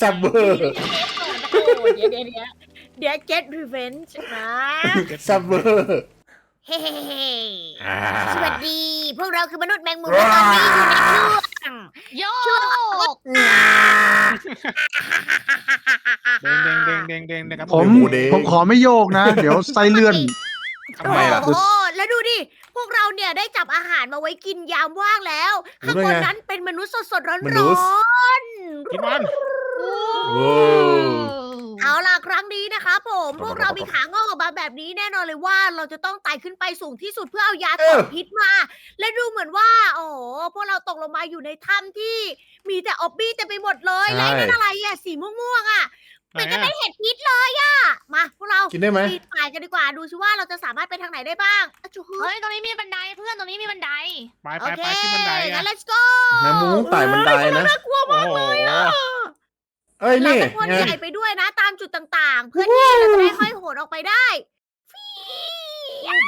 ซับเบอร์เดี๋ยวเดี๋ยวเดี๋ยวเดี๋ยว get revenge นะซับเบอร์เฮ้เฮ้เฮ้อ่าสวัสดี พวกเราคือมนุษย์แมงมุมและตอนนี้อยู่ในช่วงโยกเด้งเด้งเด้งเด้งเด้งเด้งครับผมผมขอไม่โยกนะ เดี๋ยวไส้เลื่อน ทำไมล่ะ โอ้โหแล้วดูดิพ วกเราเนี่ยได้จับอาหารมาไว้กินยามว่างแล้ว รู้ข้างได้บนไง นั้นเป็นมนุษย์สดๆร้อนมนุษย์ๆกินมันโว้เอาล่ะครั้งนี้นะคะผมครับพวกเรามีขางอกออกมาแบบนี้แน่นอนเลยว่าเราจะต้องไต่ขึ้นไปสูงที่สุดเพื่อเอายาเอถออนพิษมา และดูเหมือนว่า โอ้โหพวกเราตกลงมาอยู่ในถ้ำที่มีแต่ออบบี้เต็มไปหมดเลยและนั่นอะไรอะสีม่วงๆอะ ไหนเป็นจะอะเป็นเห็ดพิษเลยอะ มาพวกเรากินได้ไหมปีนป่ายกันดีกว่าดูซิว่าเราจะสามารถไปทางไหนได้บ้างอะจุ๊เฮ้ย ตรงนี้มีบันไดเพื่อนตรงนี้มีบันได ไปโอไปเคไปขึ้นบันไดงั้อะน let's go แมงมุมต้องไต่บันไดนะ น่ากลัวโอ้มากโหเลยอะเอ้ยเรานี่จะพ่นไง ใหญ่ไปด้วยนะ ตามจุดต่างๆ เพื่อที่เราจะได้ห้อยโหนออกไปได้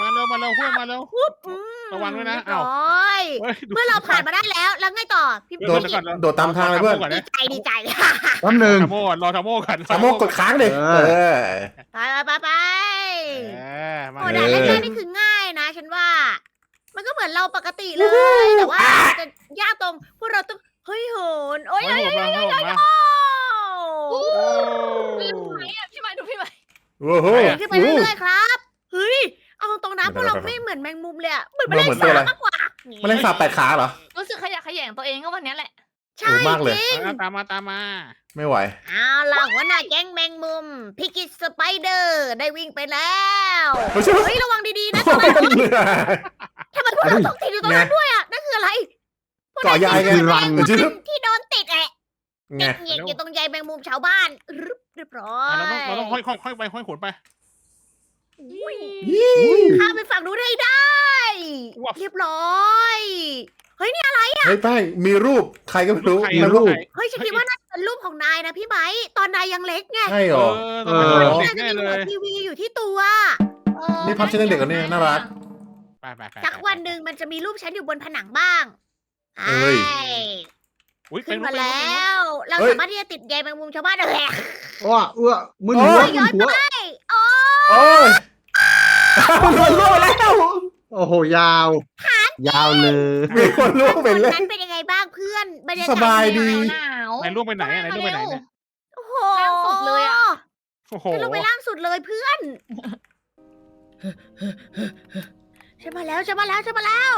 มาเร็วมาเร็วเพื่อนมาเร็วปุ๊บอืมระวังด้วยนะเรีบอ้าวร้อยเฮ้ยดูเมื่อเราผ่านมาได้แล้ว แล้วไงต่อ พี่โดโดดดก่อนโดดตามทางเลยเพื่อนก่อนดีนะใจดีใจแป๊บหนึ่งทาโม่ก่อนรอทาโม่ก่อนสามโมกกดค้างดิเอเอออ ไปไปไปไปเออมาโอ้เลด่านยแรกๆนี่คือง่ายนะ ฉันว่า มันก็เหมือนเราปกติเลย แต่ว่ามันจะยากตรงพวกเราต้อง เฮ้ยโหนโอ้ยมาโอ้ยโหดมาโหดมาโอ้โอ้พี่ไหมอะพี่ไหมดูพี่ไหมโอ้โห ขึ้นไปเรื่อยๆครับ เฮ้ย เอาตรงๆนะพวกเราไม่เหมือนแมงมุมเลยอะเหมือนแมลงเราเหมือนตัวอะไรสาบมากกว่าแมลงสาบแปดขาเหรอ รู้สึกขยะแขยงตัวเองก็วันเนี้ยแหละ ใช่โอ้มากเลย จริงเอาตามมาตามมา ไม่ไหว เอาล่ะหัวหน้าแก๊งแมงมุมพิกิสไปเดอร์ได้วิ่งไปแล้วไม่ใช่เฮ้ยระวังดีๆนะโอ้ตรงนั้นยเหนื่อย ทำไมพวกเราตกติดอยู่ตรงนั้นด้วยอะนั่นคืออะไรเกาะยายไง คือรังพวกนั้นที่โดนติดแอะไงติดเหงียกอยู่ตรงใยแมงมุมชาวบ้านรึบเรียบร้ออะยเราต้องเราต้องค่อยค่อยค่อยไปค่อยขนไปอุ้ยยี่ ข้ามไปฝั่งนู้นให้ได้ว้าวเรียบร้อยเฮ้ยแป้งมีรูปใครก็ไม่รู้ใครมีอะรูปใครเฮ้ยฉันคิดว่าน่าจะเป็นรูปของนายนะพี่ไม้ตอนนายยังเล็กไงใช่เหรเอออทำไมเออเด็น่ากจะแน่มีเลหัวยทีวีอยู่ที่ตัวนี่ภาพฉันเด็กๆกว่านี้น่ารัก ไปไปไปสักวันหนึ่งมันจะมีรูปฉันอยู่บนผนังบ้างเอ้ยใช่อุ้ยเป็ขึ้นนรูปมาเป็นรูปแล้ว เราเฮ้ยสามารถที่จะติดใยแมงมุมชาวบ้านได้แหละว่าเอื้อมึนหัวโอ้ยมึนหัว โอ้โอ้ย มันคนล่วงแล้วโอ้โห ยาว ยาวเลยมีคนล่วงไปวันแล้ว นั้นเป็นยังไงบ้างเพื่อนบรรยากาศสบายดี หนาวไหนรูปไปไหนอะไหนรูปไปไหนเนี่ยโอ้โหล่างสุดเลยอะ โอ้โหฉันลงไปล่างสุดเลยเพื่อนฉันมาแล้วฉันมาแล้วฉันมาแล้ว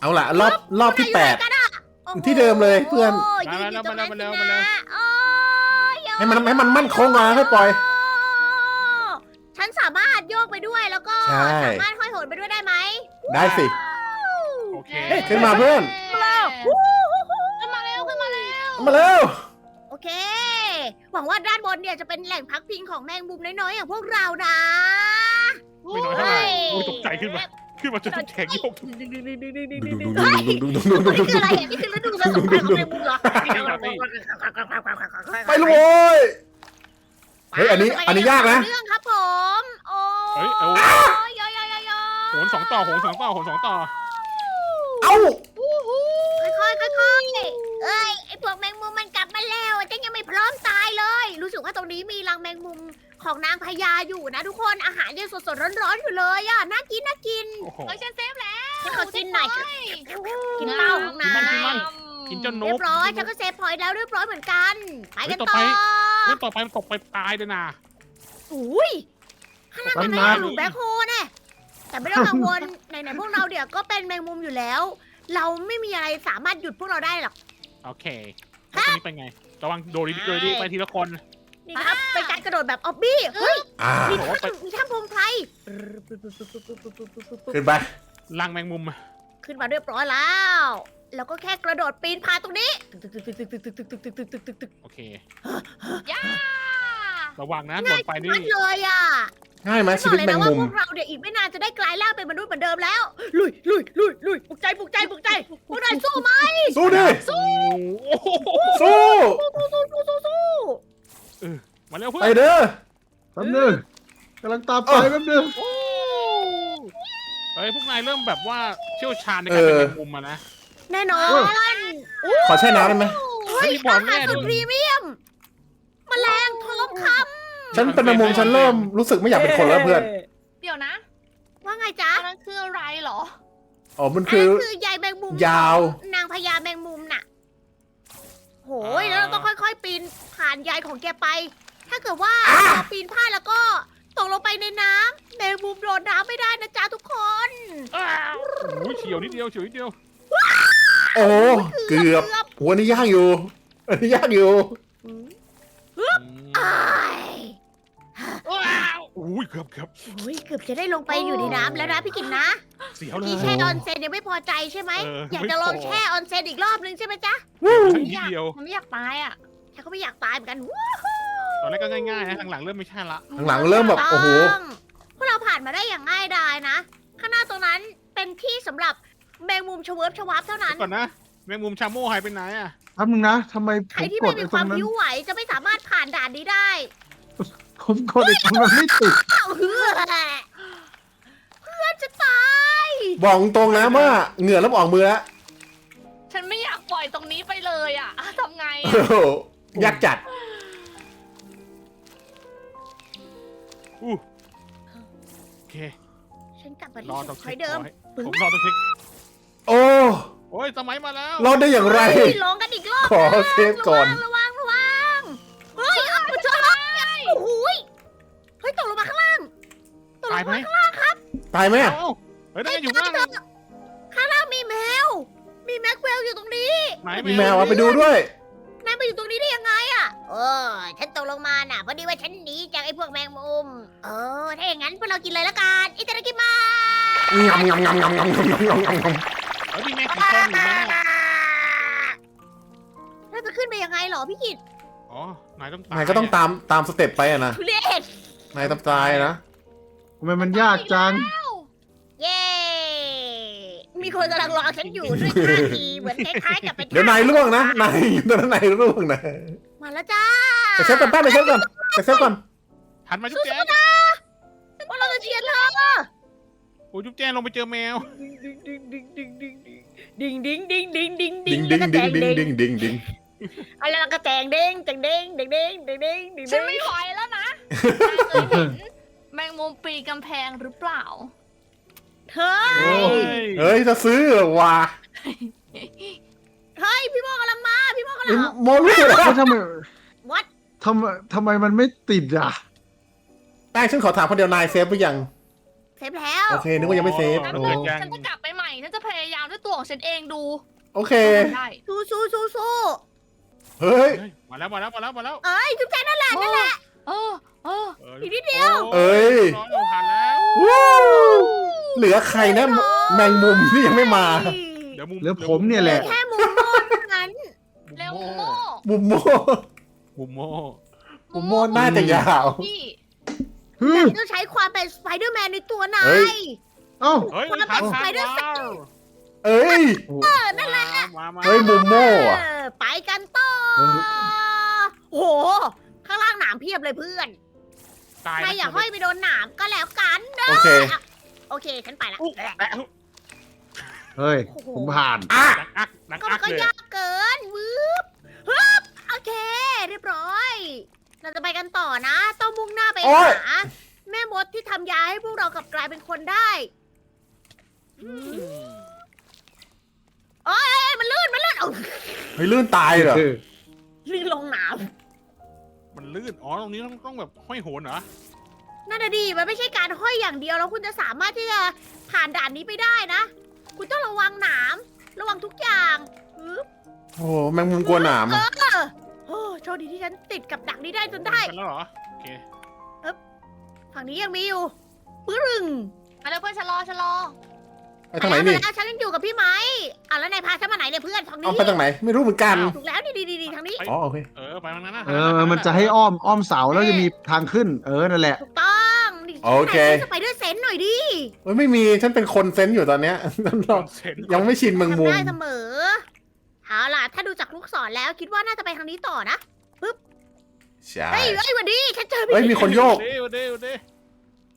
เอาล่ะ รอบรอบที่แปดพวกนายอยู่ไหนกันอะโอ้โหที่เดิมเลยเพื่อน ยืนอยู่ตรงนั้นมาสิแล้วมาแล้วนะโอ้ยให้มันให้มันมั่นคงก่อนให้ปล่อยฉันสาม ใช่ สามารถห้อยโหนไปด้วยได้ไหมได้สิ โอเคเฮ้ยขึ้นมาเพื่อน ขึ้นมาเร็วขึ้นมาเร็วมาเร็ว โอเค หวังว่าด้านบนเนี่ยจะเป็นแหล่งพักพิงของแมงมุมน้อยๆอย่างพวกเรานะไม่น้อยเท่าไหร่โอ้ยตกใจขึ้นมา ขึ้นมาจนแขนโยกดุงเฮ้ยดุงดุงดุงนี่ดุงดุงคืออะไรอะนี่คือฤดูผสมพันธุ์ของแมงมุมเหรอไปเลยโว้ยเฮ้ยอันนี้อันนี้ยากนะเรื่องครับผมโอ้ เฮ้ยเอายยยยยโหนสองต่อโหนสองต่อโหนสองต่อเอ้าค่อยๆค่อยๆเอ้ยไอพวกแมงมุมมันกลับมาแล้วฉันยังไม่พร้อมตายเลย รู้สึกว่าตรงนี้มีรังแมงมุมของนางพญาอยู่นะทุกคนอาหารยังสดๆร้อนๆอยู่เลยอะน่ากินน่ากิน โอ้โห เฮ้ยฉันเซฟแล้วฉันขอกินหน่อย กินเหล้าของนายกินมันกินเจ้านเรียกบร้อยฉันก็เซฟพอยต์แล้วเรียบร้อยเหมือนกัน ไปกันต่อเฮ้ยต่อไปมันตกไปตายเลยนะ อุ้ย ข้างล่างมันต้นไม่ไม้หลุมแบ็คโฮแน่แต่ไม่ต้องกังวลไหนๆพวกเราเดี๋ยวก็เป็นแมงมุมอยู่แล้ว เราไม่มีอะไรสามารถหยุดพวกเราได้หรอก โอเคแล้วตรงนี้เป็นไง ระวังโดดดีโดดดีไปทีละคน นี่ครับเป็นการกระโดดแบบออบบี้เฮ้ยอ่ามีบอกว่าไป ถ้ำมีถ้ำพงไพรขึ้นไปลังแมงมุมขึ้นมาเรียบร้อยแล้ว แล้วก็แค่กระโดดปีนผาตรงนี้ โอเคย่า ระวังนะหล่ง่ายนไปนี่มากเลยอะง่ายไหมบชีอกวิตเลยแมนะงว่ามุม พวกเราเนี่ยอีกไม่นานจะได้กลายร่างเป็นมนุษย์เหมือนเดิมแล้ว ลุยลุยลุยลุยปลุกใจปลุกใจปลุกใจพวกนายสู้ไหมสู้ดิ สู้โอ้โหสู้สู้สู้สู้สู้สู้มาเร็วเพื่ไปอนเด้อ แป๊บหนึงกำลังตามไปเออ แป๊บหนึงเฮ้ยพวกนายเริ่มแบบว่าเชี่ยวชาญในการเป็นแมงมุมมานะ แน่นอนขอแช่น้ำได้ไหมโอ้เฮ้ยไม่บอกอาหารแม่สุด้ดวยพรีเมียม แมลงทองคฉันเป็นแมงมุมฉันเริ่มรู้สึกไม่อยากเป็นคนแล้วเพื่อนเดี๋ยวนะำว่าไงจ๊ะอันนั้นคืออะไรเหรอ อ๋อมันอันคือนั้นคือใยแมงมุมยาว ของนางพญาแมงมุมน่ะ โหยแล้วเราต้องค่อยๆ ปีนผ่านใยของแกไป ถ้าเกิดว่าเราปีนพลาดแล้วก็ตกลงไปในน้ำแมงมุมโดนน้ำไม่ได้นะจ๊ะทุกคน โอ้ยเฉียวนิดเดียวเฉียวนิดเดียวโอ้เกือบหัวนี่ย่างอยู่อันนี้ย่างอยู่อ้ายว้าวโอ้ยเกือบเกือบโอ้ยเกือบจะได้ลงไปอยู่ในน้ำแล้วนะพี่กินนะเสียวเลยพี่แช่ออนเซนยังไม่พอใจใช่ไหม เอออยากจะลองแช่ออนเซนอีกรอบนึงใช่ไหมจ๊ะนิดเดียว มันไม่อยากตายอะฉันก็ไม่อยากตายเหมือนกันตอนแรกก็ง่ายๆนะทางหลังเริ่มไม่ใช่ละ ข้างหลังเริ่มแบบโอ้โห ต้องพวกเราผ่านมาได้อย่างง่ายดายนะ ข้างหน้าตรงนั้นเป็นที่สำหรับแมงมุมชเวิร์ฟชวับเท่านั้น ก่อนนะ แมงมุมชาโม่หายไปไหนอะ แป๊บนึงนะทำไมผใครมที่กไม่ดมีไอ้คตรวามงนั้นผิวไหวจะไม่สามารถผ่านด่านนี้ได้ผมกดไอ้ตรงนั้นไม่ติดอ้าวเพื่อนเพื่อนจะตายบอกตรงนะว่าเหงื่อเริ่มออกมือแล้วฉันไม่อยากปล่อยตรงนี้ไปเลยอะทำไงโอ้อะโหยักษ์จัดอู้โอเค ฉันกลับมารอที่ต้องสุดเช็คเดิมไว้ผมรอต้องเช็คโอ้โอ้ยสมัยมาแล้วรอดได้อย่างไรเฮ้ยลองกันอีกรอบขอเซฟก่อน ระวังระวังระวังเฮ้ยเอาไปช่วยโอ้โหยเฮ้ยตกลงมาข้างล่างตกลตายงไหมมาข้างล่างครับตายไหมอะเอ้าเฮ้ยนั่นไงอยู่ข้างเฮ้ล่างเจข้างล่างมีแมว มีแม็กเวลอยู่ตรงนี้ ไหนมีแมวอะไปดูด้วย นายมาอยู่ตรงนี้ได้ยังไงอะเออฉันตกลงมาน่ะพอดีว่าฉันหนีจากไอ้พวกแมงมุม เออ ถ้าอย่างนั้นพวกเรากินเลยละกัน อิตาลีกิมา งำงำงำงำงำงำงำงำ งำเฮ้ยมีแมงกี่คนอยู่นั่นน่ะเราจะขึ้นไปยังไงเหรอพี่กิตอ๋อ นายต้องตายนายก็ต้องตามตามสเต็ปไปอะนะ ทุเรศนายต้องตายนะ ทำไมมันยากจัง เย้ มีคนกำลังรอฉันอยู่ด้วยท่าทีเหมือนคล้ายๆกับเป็นเดี๋ยวนายร่วงนะ นายอยู่ตอนนั้นนายร่วงนะมาแล้วจ้าไปเซฟก่อนป้าไปเซฟก่อนไปเซฟก่อน หันมาจุ๊บแจงว่าเราจะเชียร์เธอโอ้ยจุ๊บแจงลงไปเจอแมวดิงดิงดิงดิงดิง ดิดิงงดิดิงงดิดิงงดิดิงงดิงดิงดิงอะไรแล้วก็แจงดิงแจงดิงดิงดิงดิงดิงดิงฉันไม่ไหวแล้วนะนายเคยเห็นแมงมุมปีนกำแพงหรือเปล่าเธอโอ้ยเฮ้ยจะซื้อเหรอว่ะเฮ้ยพี่โมกำลังมาพี่โมกำลันี่งโมรู้เหรอแล้วทำไมวัดทำไมทำไมมันไม่ติดอะ นายฉันขอถามคนเดียวนายเซฟหรือยัง เซฟแล้วโอเคนึกว่ายังไม่เซฟฉันโอ้จะฉันจะกลับไปใหม่ ฉันจะพยายามด้วยตัวของฉันเองดูโอเค ได้สู้สู้สู้สู้เฮ้ยเฮ้ยมาแล้วมาแล้วมาแล้วมาแล้วเอ้ยจุ๊บแจงนั่นแหละนั่นแหละเออเอออีกนิดเดียวเอ้ย น้องเราหันแล้ว วู้เหลือใครนะ แมงมุมที่ยังไม่มา เดี๋ยวมุมเหลือผมเนี่ยแหละ แค่มุมโมนเท่านั้นเร็วโม่มุมโมมุมโม่มุมโมน่าจะยาว พี่ฮึมต้องใช้ความเป็นสไปเดอร์แมนในตัวนายเฮ้ยเอ้าเฮ้ยความเป็นทันสทันไปเดอร์แมนว้าวเอ้ย เออนั่นแหละมามาเฮ้ยมุมโม่อะ เออไปกันต่อเออโอ้โห ข้างล่างหนามเพียบเลยเพื่อน ตายใครอย่าห้อยไปโดนหนามก็แล้วกันเด้อโอเคโอเค ฉันไปละอุ๊ยแอะอุ๊ยเฮ้ยผมผ่าน อะดังอักดังก็อัมันกก็เลยยากเกินวืบฮึบโอเค เรียบร้อย เราจะไปกันต่อนะ ต้องมุ่งหน้าไปโอ๊ย หาแม่มดที่ทำยาให้พวกเรากลับกลายเป็นคนได้เอ้ยมันลื่นมันลื่นเอาเฮ้ยลื่นตายเหรอลื่นลงหนามมันลื่น อ๋อ ตรงนี้ต้องต้องแบบห้อยโหนเหรอ นั่นน่ะดีมันไม่ใช่การห้อยอย่างเดียวแล้วคุณจะสามารถที่จะผ่านด่านนี้ไปได้นะ คุณต้องระวังหนาม ระวังทุกอย่างฮึบโอ้โหแมงมุมกลัวหนามเออะอ โอ้โชคดีที่ฉันติดกับดักนี้ได้จนได้ กันแล้วเหรอ โอเค ฝั่งนี้ยังมีอยู่ปึ้งมาแล้วเพื่อนฉันรอฉันรอไปทางไหนนี่แล้วฉันยังอยู่กับพี่ไม้อะแล้วนายพาฉันมาไหนเนี่ยเพื่อนทางนี้เอาไปทางไหน ไม่รู้เหมือนกัน ถูกแล้วดีดีดีทางนี้ไปอ๋อโอเค เออ ไปทางนั้นนะเออ มันจะให้อ้อมอ้อมเสาแล้วจะมีทางขึ้น เออ นั่นแหละ ถูกต้องนี่โอเคไหนสไปเดอร์เซนหน่อยดิเฮ้ยไม่มี ฉันเป็นคนเซนส์อยู่ตอนเนี้ยเซ็นยังไม่ชินแมงทำมุมได้เสมอ เอาล่ะ ถ้าดูจากลูกศรแล้วคิดว่าน่าจะไปทางนี้ต่อนะใช่เฮ้ยเฮ้ยหวันดีฉันเจอเฮ้ยพี่มีคนโยกเด้วเด้วเด้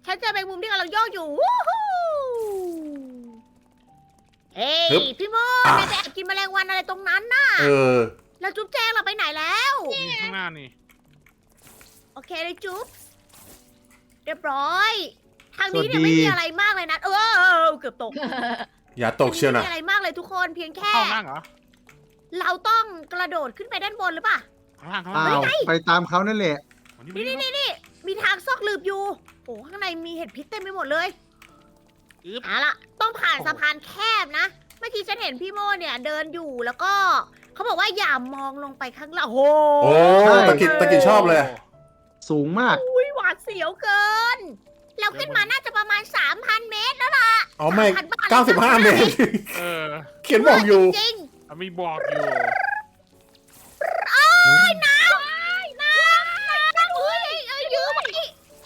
ฉันเจอแมงมุมที่กำลังโยกอยู่วู้ฮู้เฮ้ยฮึบพี่โมอะนายไปแอบกินแมลงวันอะไรตรงนั้นน่ะเออ แล้วจุ๊บแจงเราไปไหนแล้ว นี่ข้างหน้านี่ โอเคเลยจุ๊บเรียบร้อย ทางนี้เนี่ยไม่มีอะไรมากเลยนะ เออเกือบตกอย่าตกเชียวไม่นะมีอะไรมากเลยทุกคนเพียงแค่ เข้าล่างเหรอ เราต้องกระโดดขึ้นไปด้านบนหรือเปล่า ข้างล่างข้างอ้าล่างวไปตามเขานั่นแหละนี่นี่นี่นี่นี่นี่มีทางซอกหลืบอยู่ โอ้ข้างในมีเห็ดพิษเต็มไปหมดเลยอึ๊บเอาล่ะ ต้องผ่านสะพานแคบนะ เมื่อกี้ฉันเห็นพี่โมเนี่ยเดินอยู่แล้วก็ เขาบอกว่าอย่ามองลงไปข้างล่างโอ้โหโอ้ใช่ตะกิดตะกิดชอบเลย สูงมาก อุ้ยหวาดเสียวเกิน เราขึ้นมาน่าจะประมาณ 3,000 เมตรแล้วล่ะอ๋อไม่ 3,000บ้น95 เมตร เออเขียนบอกอยู่ จริง อะมีบอกอยู่ๆน้ำน้ำน้ำเอ้ยเอ้ยยืมไว้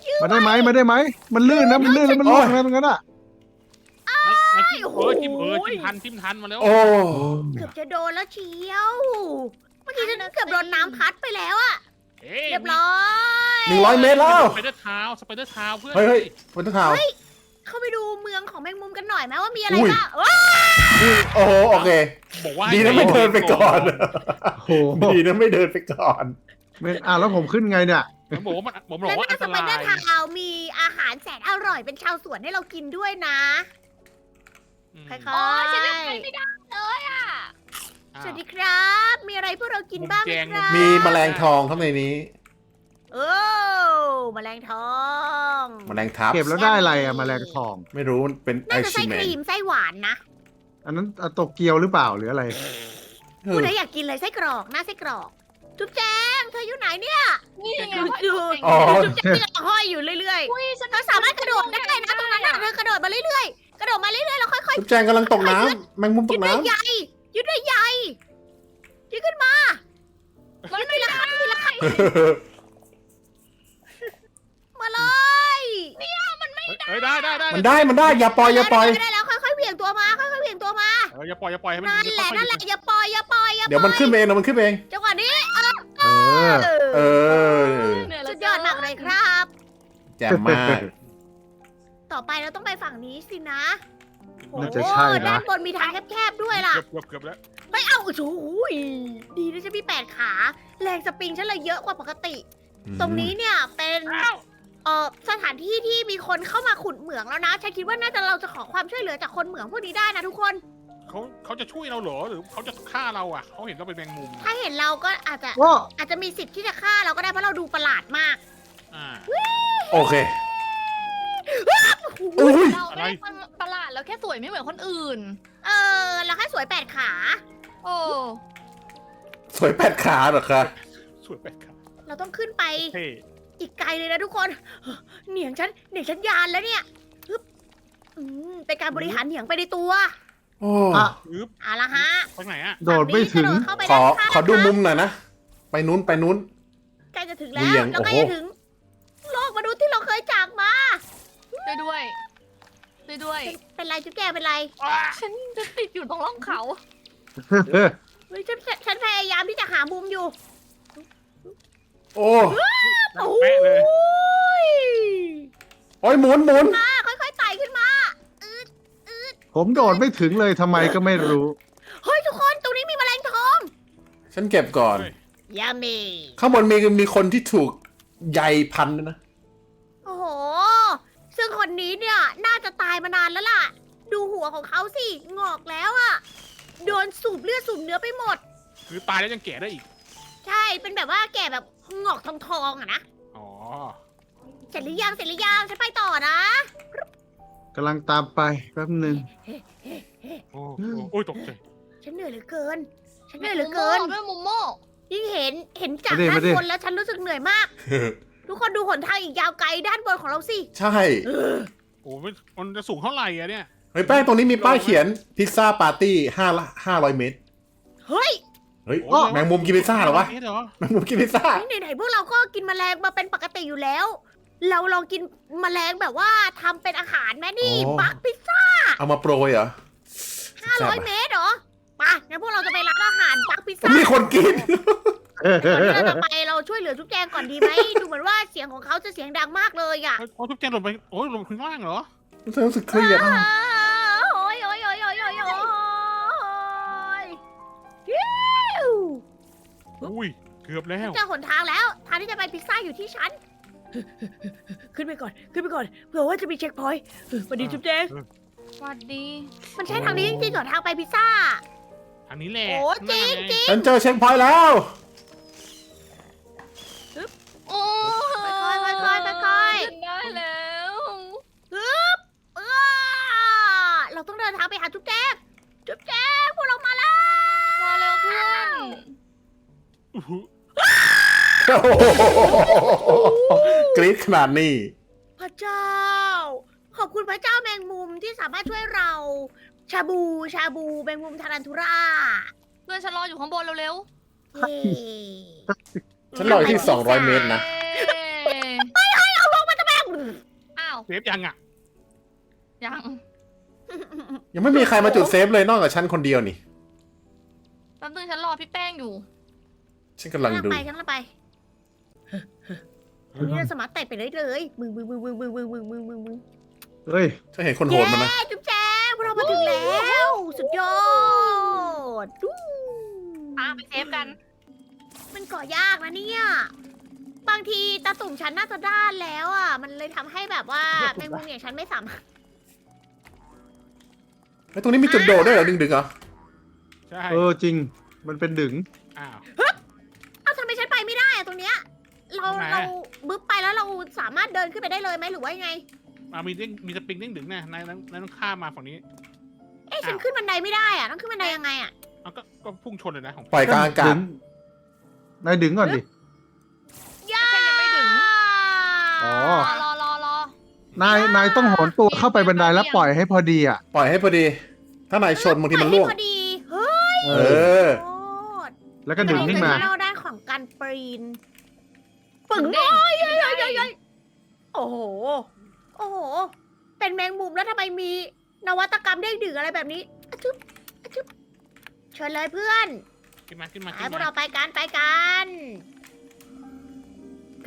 ยืมมาได้ไหมมาได้ไหมมันลื่นนะมันลื่นแล้วมันล่วงนะตรงนั้นอะไม่ไม่จิ้มเออจิ้มเออจิ้มทันจิ้มทันมาแล้วโอ้เกือบจะโดนแล้วเชียว เมื่อกี้ฉันเกือบโดนน้ำพัดไปแล้วอะเรียบร้อยหนึ่งร้อยเมตรแล้วสไปเดอร์เท้าสไปเดอร์เท้าเพื่อนเฮ้ยเฮ้ยบนต้นเท้า เข้าไปดูเมืองของแมงมุมกันหน่อยไหมว่ามีอะไรอุ้ย บ้างว้าโอ้โหโอเค บอกว่าดีนะไม่เดินไปก่อน โอ้โหดีนะไม่เดินไปก่อนไม่อะแล้วผมขึ้นไงเนี่ย ผมบอกว่ามันผมบอและกว่าหอัน้านตสไปราเดอร์ยทาวน์มีอาหารแสนอร่อยเป็นชาวสวนให้เรากินด้วยนะอืมค่อยโอ้ยฉันยังไปๆไม่ได้เลยอะ อ้าว สวัสดีครับ มีอะไรพวกเรากินบ้างไหมครับมีแมลงทองข้างในนี้ โอ้แมลงทองแมลงทับ เก็บแล้วได้อะไรอะแมลงทอง ไม่รู้มันเป็นไอน่าจะชิไส้แมคนรีมไส้หวานนะอันนั้นอะโตเกียวหรือเปล่าหรืออะไรเอคุณอไหนอยากกินอะไรไส้กรอกหน้าไส้กรอก จุ๊บแจงเธออยู่ไหนเนี่ย นี่ไงดูว่าดูตัวเองอ๋อ จุ๊บแจงยังห้อยอยู่เรื่อยอุ้ยฉันๆเธอสามารถกระโดดได้นะตรงนั้นน่ะเธอกระโดดมาเรื่อยๆ กระโดดมาเรื่อยๆแล้วค่อยจุ๊บแจงกำลังตกน้ำแมงมุมๆตยืกดน้ได้ใหญ่ยืดได้ใหญ่ยืดขึ้นมามันยืดไม่ทีละได้ขั้นทีละขั้นำ มาเลยเฮ้ยได้ได้ได้มันได้มันได้อย่าปล่อยอย่าปล่อย ได้แล้วค่อยๆเหวี่ยงตัวมาค่อยๆเหวี่ยงตัวมาเอออย่าปล่อยอย่าปล่อยให้มันนั่นแหละค่อยๆนั่นแหละอย่าปล่อยอย่าปล่อยอย่าปล่อยเดี๋ยวมันขึ้นไปเองเดี๋ยวมันขึ้นไปเอง จังหวะนี้เออเออเหนื่อยสุแล้วดยอดมากเลยครับ แจ่มมาก ต่อไปเราต้องไปฝั่งนี้สินะน่าจะใช่นะ ด้านบนมีทางแคบๆด้วยล่ะ เกือบเกือบเกือบแล้วไม่เอาโอ้โหดีนะฉันมีแปดขา แรงสปริงฉันเลยเยอะกว่าปกติ ตรงนี้เนี่ยเป็นอ้าว เอ่อสถานที่ที่มีคนเข้ามาขุดเหมืองแล้วนะฉันคิดว่าน่าจะเราจะขอความช่วยเหลือจากคนเหมืองพวกนี้ได้นะทุกคนเขาเขาจะช่วยเราเหรอหรือเขาจะฆ่าเราอะเขาเห็นเราเป็นแมงมุมถ้าเห็นเราก็อาจจะก็อาจจะมีสิทธิ์ที่จะฆ่าเราก็ได้เพราะเราดูประหลาดมากอ่า โอเคอุ้ย เราไม่ได้ประหลาดเราแค่สวยไม่เหมือนคนอื่น เออเราแค่สวยแปดขา โอ้สวยแปดขาเหรอคะ สวยไปครับเราต้องขึ้นไป เท่ อีกไกลเลยนะทุกคน เหนียงฉันเหนียงฉันยานแล้วเนี่ยฮึบอืมเป็นการบริหารเหนียงไปในตัวโอ้อะ อึ๊บเอาละฮะไปไหนอะโดดไม่ถึงฝั่นี้กระโดดเข้าไปขอด้านข้าง ขอดูนะครับมุมหน่อยนะ ไปนู้นไปนู้น ใกล้จะถึงแล้เหวี่วยงแล้วใกล้โอ้จะโห ถึง โลกมนุษย์ที่เราเคยจากมา ช่วยด้วยช่วยด้วย เป็นไรจุ๊บแจงเป็นไรอ้าฉันจะติดอยู่ตรงร่องเขา เฮ้ยเฮ้ยฉันฉันฉันพยายามที่จะหามุมอยู่ โอ้โอ้แปะเลย ยโอ้ยหมุนหมุนมาค่อยๆไต่ขึ้นมา ผมโดดไม่ถึงเลยทำไมก็ไม่รู้ เฮ้ยทุกคนตรงนี้มีแมลงทองฉันเก็บก่อน เฮ้ย ยามี ข้างบนมีมีคนที่ถูกใยพันด้วยนะ โอ้โห ซึ่งคนนี้เนี่ยน่าจะตายมานานแล้วล่ะ ดูหัวของเขาสิงอกแล้วอะโดนสูบเลือดสูบเนื้อไปหมด คือตายแล้วยังแก่ได้อีก ใช่ เป็นแบบว่าแก่แบบงอกทองทองๆอะนะ อ๋อ เสร็จหรือยังเสร็จหรือยังฉันไปต่อนะ กำลังตามไปแป๊บหนึ่ง โอ้โอ้โอ้ยตกใจ ฉันเหนื่อยเหลือเกิน ฉันเหนื่อยเหลือเกิน ด้วยมุมโม่ยิ่งเห็นเห็นจากด้านบนแล้วฉันรู้สึกเหนื่อยมาก ทุกคนดูหนทางอีกยาวไกลด้านบนของเราสิ ใช่ โอ้มันมันจะสูงเท่าไหร่อะเนี่ย เฮ้ยแป้งตรงนี้มีป้ายเขียนพิซซ่าปาร์ตี้ห้าห้าร้อยเมตร เฮ้ย เฮ้ยโอ้แมงมุมกินพิซซ่าเหรอวะเอ๊เหรอแมงมุมกินพิซซ่านี่ไหนๆพวกเราก็กินแมลงมาเป็นปกติอยู่แล้ว เราลองกินแมลงแบบว่าทำเป็นอาหารแม่นี่โอ้บักพิซซ่าเอามาโปรยเหรอห้าร้อยแซ่บอะเมตรเหรอไปงั้นพวกเราจะไปร้านอาหารบักพิซซ่า มีคนกิน ก่อนที่เราจะไปเราช่วยเหลือจุ๊บแจงก่อนดีไหม ดูเหมือนว่าเสียงของเขาจะเสียงดังมากเลยอะเฮ้ยโอ้ทุกแจงลงไปโอ้ยลงข้างล่างเหรอฉันรู้สึกเครียดอ้า อ้ยโอ้ยโอ้ยโอ้ยโอ้ยยิ้วอุ้ยเกือบแล้ว เจอหนทางแล้ว ทางที่จะไปพิซซ่าอยู่ที่ฉัน ขึ้นไปก่อน ขึ้นไปก่อน เผื่อว่าจะมีเช็คพอยต์สวัสดีจุ๊บแจงสวัสดี มันใช่ทางนี้จริงๆเหรอทางไปพิซซ่า ทางนี้แหละโอ้จริงข้าหน้าไจริงฉันเจอเช็คพอยต์แล้ว โอ้ค่อยๆค่อยๆค่อยๆขึ้นได้แล้วฮึบเออเราต้องเดินทางไปหาจุ๊บแจงจุ๊บแจงพวกเรามาแล้ว มาเร็วเพื่อนอู้หูโอ้โห กรี๊ดขนาดนี้ พระเจ้า ขอบคุณพระเจ้าแมงมุมที่สามารถช่วยเรา ชาบูชาบูแมงมุมทารันทุราเพื่อนฉันรออยู่ข้างบนเร็วเย้ฉันรออยู่ที่ 200 เมตรนะๆเย้เอาลงมาจะแม่งอ้าวเซฟยังอะ ยังยังไม่มีใครมาจุดเซฟเลยนอกจากฉันคนเดียวนี่ แป๊บนึงฉันรอพี่แป้งอยู่ ฉันกำลังฉันดู ไปฉันไปอันนี้เราสามารถไต่ไปได้เลยมึงมึงมึงมึงมึงมึงมึงมึงมึงมึงเฮ้ย ฉันเห็นคนโหดมันนะ เย้จุ๊บแจ๊พวกเรามาถึงแล้ว สุดยอดดูตามไปเซฟกัน มันก่อยากนะเนี่ย บางทีตาตุ่มฉันน่าจะด้านแล้วอะ มันเลยทำให้แบบว่าแมงมุมอย่างฉันไม่สามารถไอ้ยตรงนี้มีจุดโดดด้วยเหรอดึงๆเหรอใช่ เออจริง มันเป็นดึงอ้าว เราทำไมอะ เราบึ๊บไปแล้วเราสามารถเดินขึ้นไปได้เลยไหมหรือว่ายังไงอ่ามีเด้งมีสปริงเด้งดึงนะนายนายนายต้องข้ามมาฝั่งนี้ เอ๊ะฉันอ้าว ขึ้นบันไดไม่ได้อะต้องขึ้นบันไดยังไงอะเอาก็ก็พุ่งชนเลยนะของปล่อยกลางอากาดึศงนายดึงก่อนดิ ย่าแค่ยังไม่ถึง อ๋อรอรอรอนายนายต้องโหนตัวเข้าไปบันไดแล้วปล่อยให้พอดีอะ ปล่อยให้พอดี ถ้านายชนบางทีมันปล่อวยงให้พอดีเฮ้ยเอเอออ โคตรแล้วก็ดึงขึ้นมาเรด้านของการปีน ปึ๋งเด้งโอ้ยเย้ยเย้ยเย้ยเย้ยโอ้โห โอ้โห เป็นแมงมุมแล้วทำไมมีนวัตกรรมเด้งดึงอะไรแบบนี้อะชึบอะชึบเชิญเลยเพื่อนขึ้นมาขึ้นมาให้ขึ้นพวกมาเราไปกันไปกัน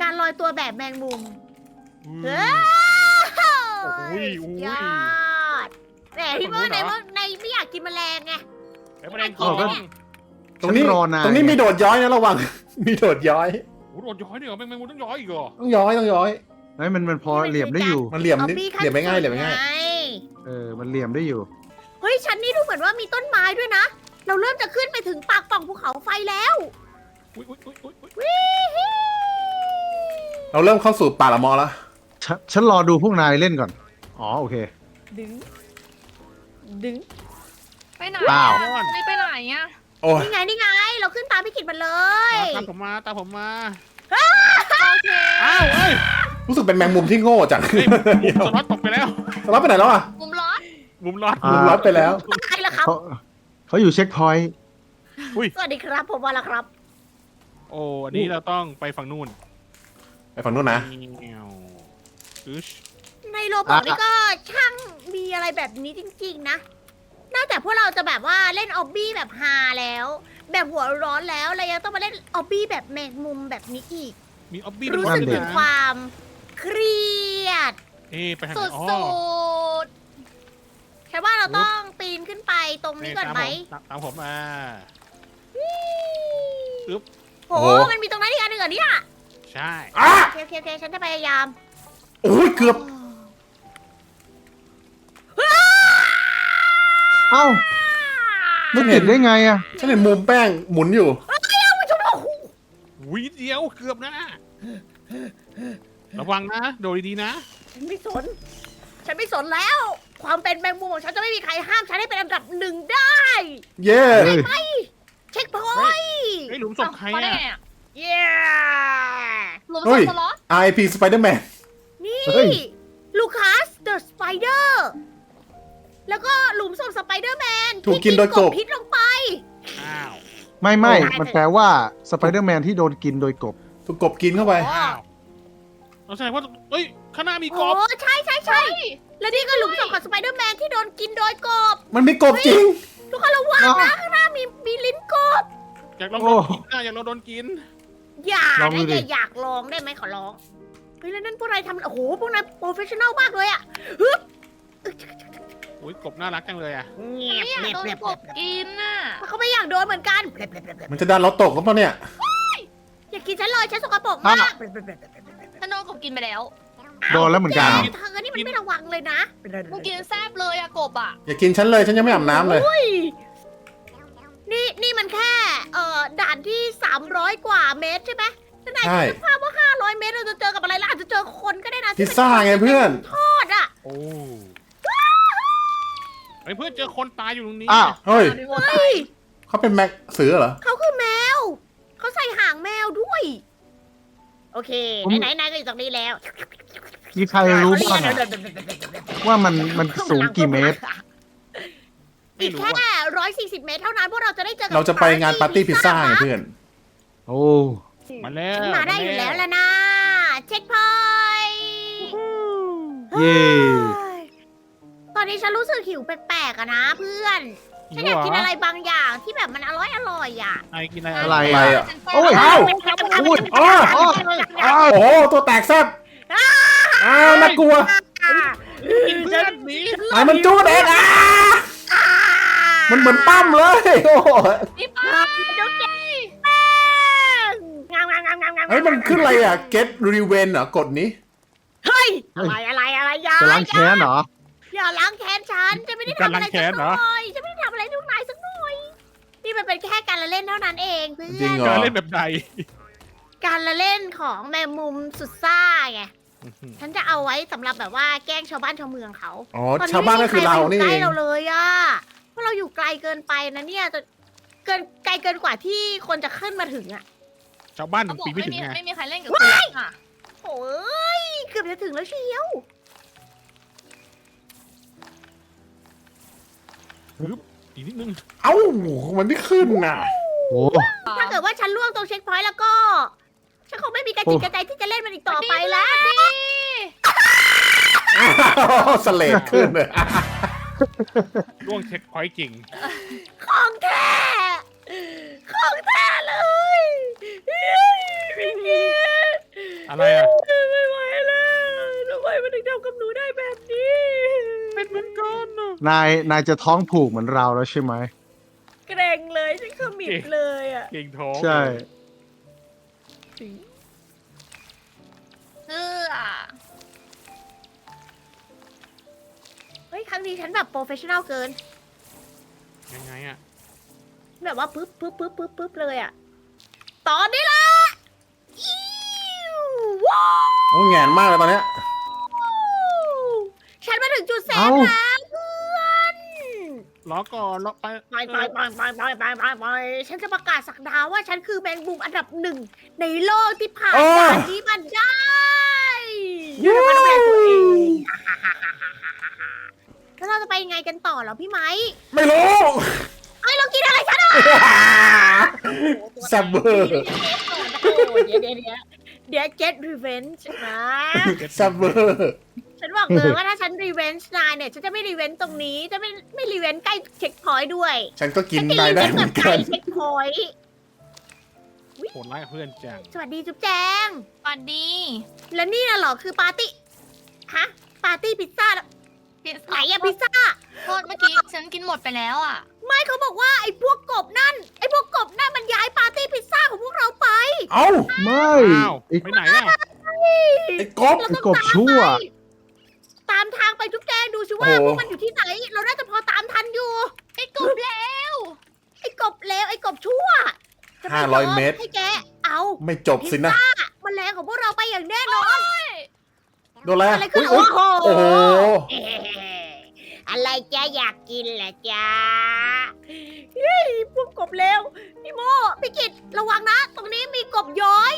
การลอยตัวแบบแมงมุม อุ้ย เฮ้ยโอ้ยโอ้ย ยอดแต่พี่เมื่อตรงนู้นเหรอในว่าในไม่อยากกินแมลงไง ไอ้ประเด็นอ๋อคือตรงนี้ฉันรอนายตรงนี้มีโดดย้อยนะระวัง มีโดดย้อย โอ้โหโดนย้อยด้วยเหรอแมงแมงมุมต้องย้อยอีกเหรอต้องย้อยต้องย้อย เฮ้ยมันมันพอเหลี่ยมได้อยู่ มันเหลี่ยมเอานิดพี่ขั้นเหลี่ยมไม่ง่ายเหลี่ยมไม่ง่ายสุดไเออมันเหลี่ยมได้อยู่ เฮ้ยฉันนี่ดูเหมือนว่ามีต้นไม้ด้วยนะ เราเริ่มจะขึ้นไปถึงปากปล่องภูเขาไฟแล้วอุ้ยอุ้ยอุ้ยอุ้ยอุ้ยวิฮิเราเริ่มเข้าสู่ป่าละมอแล้วฉันฉันรอดูพวกนายเล่นก่อน อ๋อโอเค ดึง ดึง ไปไหนอ้าวอะนี่ไปไหนอะ โอ้ยนี่ไงนี่ไง เราขึ้นตามพี่กิตมาเลย ตามผมมาตามผมมาโอเคอ้าวเอ้ยรู้สึกเป็นแมงมุมที่โง่จังเฮ้ยมุมสล็อตตกไปแล้วสล็อตไปไหนแล้วอะมุมร้อนมุมล็อตอ่ามุมล็อตไปแล้วใครล่ะครับ เขาเขาอยู่เช็คพอยต์สวัสดีครับผมว่าละครับ โอ้อันนี้เราต้องไปฝั่งนู่นไปฝั่งนู้นนะแนวอึชในโลบอกนี่ก็ช่างมีอะไรแบบนี้จริง ๆ นะ นอกจากพวกเราจะแบบว่าเล่นออบบี้แบบฮาแล้ว แบบหัวร้อนแล้วเรายังต้องมาเล่นออบบี้แบบแมงมุมแบบนี้อีก มีออบบี้รู้ด้วยสึกถึงนะความเครียดเอ๊ะไปทางสุไหนดอ๋อสุดฉันว่าเราต้องปีนขึ้นไปตรงนี้ก่อนไหมตามตามผมมาโอ้โอ้โหโห มันมีตรงนั้นอีกอันหนึ่งเหรอเนี่ยใช่ อะโอเคโอเคโอเคฉันจะพยายาม โอ้ยเกือบ เอ้ามันติดได้ไงอะฉันเห็นมุมแป้งหมุนอยู่วิเดียวเกือบนะ ระวังนะ โดยดีๆนะ ฉันไม่สน ฉันไม่สนแล้ว ความเป็นแมงมุมของฉันจะไม่มีใครห้ามฉันให้เป็นอันดับหนึ่งได้ เย้เฮ้ยเช็คพอยต์ไอ้ยหลุมศพใครมาได้อะไงอะเย้หลุมเฮ้ศพยสล็อต RIP Spider-Man นี่ เฮ้ย ลูคัสเดอะสไปเดอร์ แล้วก็หลุมศพสไปเดอร์แมนถูกกินโดยกบ พิษลงไป อ้าว ไม่ไม่โอ้มันแปลว่าสไปเดอร์แมนที่โดนกินโดยกบ ถูกกบกินเข้าไป อ้าวเราแสดงว่าเอ้ยข้างหน้ามีกโอ้บใช่ใช่ใช่แล้วนี่ก็หลุมศพของสไปเดอร์แมนที่โดนกินโดยกบ มันมีกบจริง ทุกคนระวังนะข้างหน้ามีมีลิ้นกบ อยากลองโอ้โดนกินนะอยากลองโดนกิน อย่าลองได้ดูดิ อย่าอยากลองได้ไหมขอร้องเฮ้ยแล้วนั่นพวกนายทำโอ้โหพวกนายโปรเฟชชั่นอลมากเลยอะฮึบอุ้ ยกบน่ารักจังเลยอะเงียบไม่อยากเงียบโดนเงียบกบกินน่ะเขาไม่อยากโดนเหมือนกันมันจะดันเราตกหรือเปล่าเนี่ยอ้ากินฉันเลยฉันสกปรกมากฉันโดนกบกินไปแล้วโดนแล้วเหมือนกัน เธอนี่มันไม่ระวังเลยนะมึงกินแซบเลยอะกบอะอย่ากินฉันเลยฉันยังไม่อาบน้ำเลย อุ้ยนี่นี่มันแค่เอ่อด่านที่ 300 กว่าเมตรใช่ไหมฉันนายใช่ คิดภาพว่า 500 เมตรเราจะเจอกับอะไรล่ะอาจจะเจอคนก็ได้นะพิซซ่าไงเพื่อน ทอดอะโอ้ ไอ้เพื่อนเจอคนตายอยู่ตรงนี้ อ้าวเฮ้ยพี่โมตาเฮ้ยยเขาเป็นแม็กเสือเหรอเขาคือแมว เขาใส่หางแมวด้วย โอเค ผม ไหนๆนายก็อยู่ตรงนี้แล้วมีใครรู้บ้างอะว่ามันมันสูงกี่เมตรอีกแค่ร้อยสี่สิบเมตรเท่านั้นพวกเราจะได้เจอกับเราจะไปงานปาร์ตี้พิซซ่าไงเพื่อน โอ้มาแล้วมาได้อยู่แล้วล่ะนะ เช็คพอยต์ เย่ ตอนนี้ฉันรู้สึกหิวแปลกๆอะนะ เพื่อน ฉันอยากกินอะไรบางอย่างที่แบบมันอร่อยอร่อยๆอะไอ้กินอะไรอะไรอะไรอะอะโอ้ยอ้าวอุ้ยอ้าวอ้าวโอ้โหตัวแตกแซ่บอ้าวน่ากลัวกินเพื่อนหนีไอ้มันจูดเองอะมันเหมือนปั้มเลยโอ้โหนี่ป้าเดี๋ยวแกงามงามงามงามงามเฮ้ยมันขึ้นอะไรอะ get revenge เหรอกดนี้เฮ้ยอะไรอะไรอะไรอย่าจะล้างแค้นเหรอ อย่าล้างแค้นฉันจะไม่ได้ทำอะไรสักหน่อยจะไม่ได้ทำอะไรทุกนายสักหน่อยนี่มันเป็นแค่การละเล่นเท่านั้นเองเพื่จริองนเหรอ การเล่นแบบใดการละเล่นของแมงมุมสุดซ่าไงฉันจะเอาไว้สำหรับแบบว่าแกล้งชาวบ้านชาวเมืองเขาอ๋อตอนนี้ชาวบ้านก็คือเรานี่ไม่มีใครมาอยู่ใกล้เองเราเลยอะเพราะเราอยู่ไกลเกินไปนะเนี่ยจะเกินไกลเกินกว่าที่คนจะขึ้นมาถึงอะชาวบ้านเขามันบอกปีนไม่ไม่ถึงมีไงไม่มีใครเล่นกับคุณค่ะโอ้ยเกือบจะถึงแล้วเชียว อีกนิดนึงเอ้ามันไม่ขึ้นน่ะ โอ้ถ้าเกิดว่าฉันล่วงตรงเช็คพอยต์แล้วก็ ฉันคงไม่มีกระจิตกระใจที่จะเล่นมันอีกต่อไปแล้วอ้าวสเลดขึ้นเลยร่วงเช็คพอยต์จริง ของแท้ของแท้เลยพี่เกียรติอะไรอะไม่ไหวแล้วทำไมมันถึงทำกับหนูได้แบบนี้ เป็นเหมือนกันนะนาย นายจะท้องผูกเหมือนเราแล้วใช่ไหม เกรงเลยฉันขมิบเลยอะ เก่งท้องใช่ เอออะเฮ้ย ครั้งนี้ฉันแบบโปรเฟชชั่นอลเกิน ยังไงอะแบบว่าปึ๊บปึ๊บปึ๊บปึ๊บปึ๊บเลยอะ ตอนนี้ละอิ๊วว้าว โอ้แงนมากเลยตอนเนี้ยฉันมา ถึงจุดเซฟเอ้าแล้วเพื่อนรอก่อนรอไปไปไปไปไปไปไปไปไปฉันจะประกาศสักดาว่าฉันคือแมงมุมอันดับหนึ่งในโลกที่ผ่านโอ้ ด่านนี้มันได้ยูนิคอร์นดูแลตัวเองแล้วเราจะไปยังไงกันต่อเหรอพี่ไม้ไม่รู้ เอ้ยเรากินอะไรฉันอะแซับเบอร์ เดี๋ยวเดี๋ยวเดี๋ยวเดี๋ยว get revenge นะแซับเบอร์ ฉันบอกเลยว่าถ้าฉัน revenge นายเนี่ยฉันจะไม่ revenge ตรงนี้จะไม่ไม่ revenge ใกล้เช็คพอยต์ด้วยฉันก็กินฉัจะนายได้ revenge เหมืแบอบนไกลกันเช็คพอยต์โหดร้ายกับเพื่อนจังสวัสดีจุ๊บแจง สวัสดีแล้วนี่น่ะเหรอคือปาร์ตี้ฮะปาร์ตี้พิซซ่าเหรอพิซไหนซ่าอะพิซซ่า โทษเมื่อกี้ฉันกินหมดไปแล้วอะไม่เขาบอกว่าไอ้พวกกบนั่นไอ้พวกกบนั่นมันย้ายปาร์ตี้พิซซ่าของพวกเราไป เอ้า ไม่อ้าวอีกไปไหนอะไอ้กบเราต้องไอ้กบตามชั่วไป ตามทางไปจุ๊บแจงดูสิว่าโอ้ พวกมันอยู่ที่ไหน เราน่าจะพอตามทันอยู่ ไอ้กบแล้วไอ้กบเลวไอ้กบชั่วจะไม่ห้าร้อยมเมตร ให้แก เอาไม่จบสินะมันแรงของพวกเราไปอย่างแน่นอน โดนอะไรอะไรขึ้นอุ๊ยโอ้อุ๊ยโหโอ้โห เอ๊ะอะไรจ๊ะอยากกินเหรอจ๊ะเฮ้ยพวกกบเลวพี่โมพี่กิตระวังนะ ตรงนี้มีกบย้อย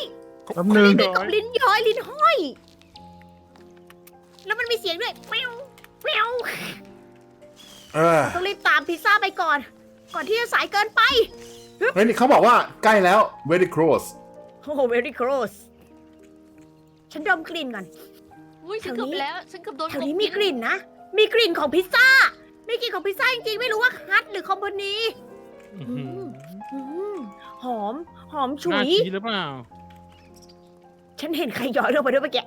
แป๊บนึง มีกบลิ้นย้อยลิ้นห้อยแล้วมันมี เสียงด้วยแมวแมวเออต้องรีบตามพิซซ่าไปก่อน ก่อนที่จะสายเกินไป เฮ้ยนี่เขาบอกว่าใกล้แล้ว very close โอ้โห very close ฉันดมกลิ่นก่อน อุ้ยฉันเกือบแล้ว ฉันเกือบโดนแถวนี้มีกลิ่นนะ มีกลิ่นของพิซซ่า มีกลิ่นของพิซซ่าจริงๆ ไม่รู้ว่าฮัทหรือคอมพานีอื้อหืออืมหอม หอมฉุน่ายกินหรือเปล่า ฉันเห็นใครย้อยลงไปด้วยเมื่อกี้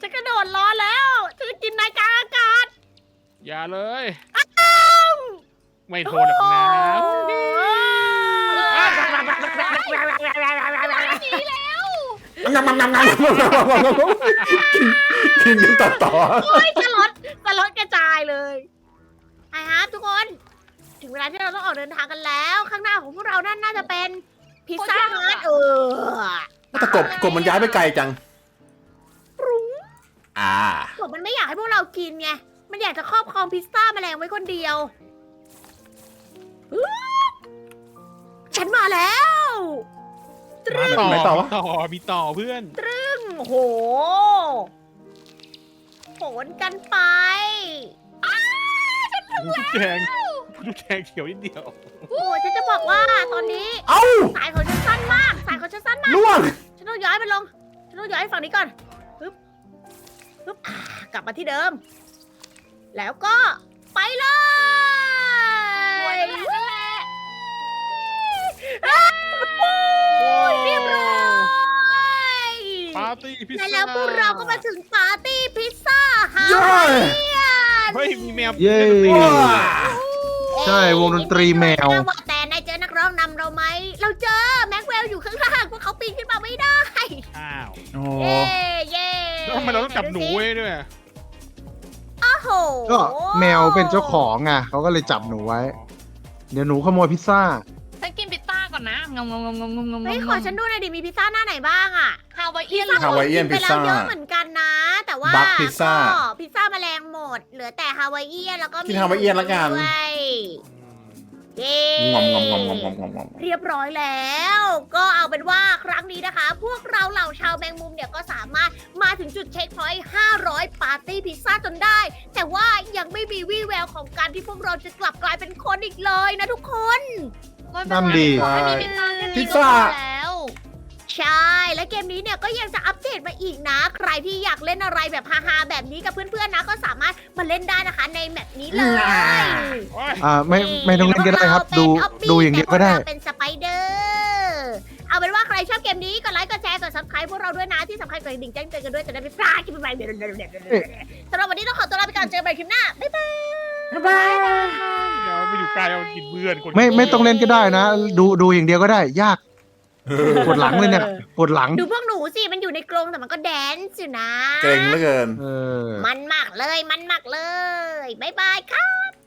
ฉันกระโดดรอแล้ว ฉันจะกินนายกลางอากาศอย่าเลยไม่โทษหรอกนะโอ้งำงำงำงำกินกินกันต่อต่อโอ้ยสลดสลดกระจายเลยไอ้ฮะทุกคน ถึงเวลาที่เราต้องออกเดินทางกันแล้ว ข้างหน้าของพวกเรานั่นน่าจะเป็นพิซซ่าฮัทเออแต่กบกบมันย้ายไปไกลจัง อ่าบอกมันไม่อยากให้พวกเรากินไง มันอยากจะครอบครองพิซซ่าแมลงไว้คนเดียวอื้อฉันมาแล้วมาแบบไหนต่อวะ ต่อมีต่อเพื่อนโอ้โหโหนกันไปลูกแจงลูกแจงเขียวนิดเดียว โอ้ฉันจะบอกว่าตอนนี้ เอ้าสายของฉันสั้นมาก สายของฉันสั้นมาก ล่วง ฉันต้องย้ายมันลง ฉันต้องย้ายฝั่งนี้ก่อน ปึ๊บปึ๊บอ่ากลับมาที่เดิม แล้วก็ไปเลยนั่นแหละนั่นแหละอ้าวโอ้ยเรียบร้อยปาร์ตี้พิซและซ่าแล้วพวกเราก็มาถึงปาร์ตี้พิซซ่าฮาเย้วายเอียน เฮ้ยมีแมวเย้ว้าใช่วงดนตรีแมวว่าแต่นาย หนูไว้ด้วยโอ้โหก็แมวเป็นเจ้าของไงเขาก็เลยจับหนูไว้ เดี๋ยวหนูขโมยพิซซ่า ฉันกินพิซซ่าก่อนนะงงงงงงงงงงเฮ้ยขอฉันดูหน่อยดิมีพิซซ่าหน้าไหนบ้างอะฮาวายเอียน ฮาวายเอียนกิพิไปซแล้วซ่าเยอะเหมือนกันนะ แต่ว่าบัคพิซซ่าก็พิซซ่าแมลงหมด เหลือแต่ฮาวายเอียนแล้วก็มีกินฮาวายเอียนละกัน ด้วยเย้งอมงอมงอมงอมงอมงอมงอมเรียบร้อยแล้ว ก็เอาเป็นว่าครั้งนี้นะคะ พวกเราเหล่าชาวแมงมุมเนี่ยก็สามารถ มาถึงจุดเช็คพอยต์500 ปาร์ตี้พิซซ่าจนได้ แต่ว่ายังไม่มีวี่แววของการที่พวกเราจะกลับกลายเป็นคนอีกเลยนะทุกคนนั่นดี ขอให้มีพิซซ่าแค่พินี้ซก็ซ่าพอแล้ว ใช่ และเกมนี้เนี่ยก็ยังจะอัปเดตมาอีกนะ ใครที่อยากเล่นอะไรแบบฮาๆแบบนี้กับเพื่อนๆนะ ก็สามารถมาเล่นได้นะคะในแมปนี้เลยโอ้ยอ่าไม่ไม่ต้องเล่นก็ได้ครับ ดูพวกเราเป็นดูอย่างเดียวก็ได้แต่พวเราเป็นสไปเดอร์ เอาเป็นว่าใครชอบเกมนี้ก็ไลค์กดแชร์กดซับสไครต์พวกเราด้วยนะที่สำคัญกดกระดิ่งแจ้งเตือนกันด้วยจะได้ไม่พลาดคลิปใหม่ๆสำหรับวันนี้ต้องขอตัวลาไปก่อนเจอกันใหม่คลิปหน้าบ๊ายบายบ๊ายบายเดี๋ยวไม่อยู่ไกลเอากินเพื่อนคนไม่ไม่ต้องเล่นก็ได้นะ ดูดูอย่างเดียวก็ได้ ยากปวดหลังเลยเนี่ยปวดหลังดูพวกหนูสิมันอยู่ในกรงแต่มันก็แดนซ์อยู่นะเก่งเหลือเกิน เออ มันมากเลยมันมากเลยบ๊ายบายค่ะ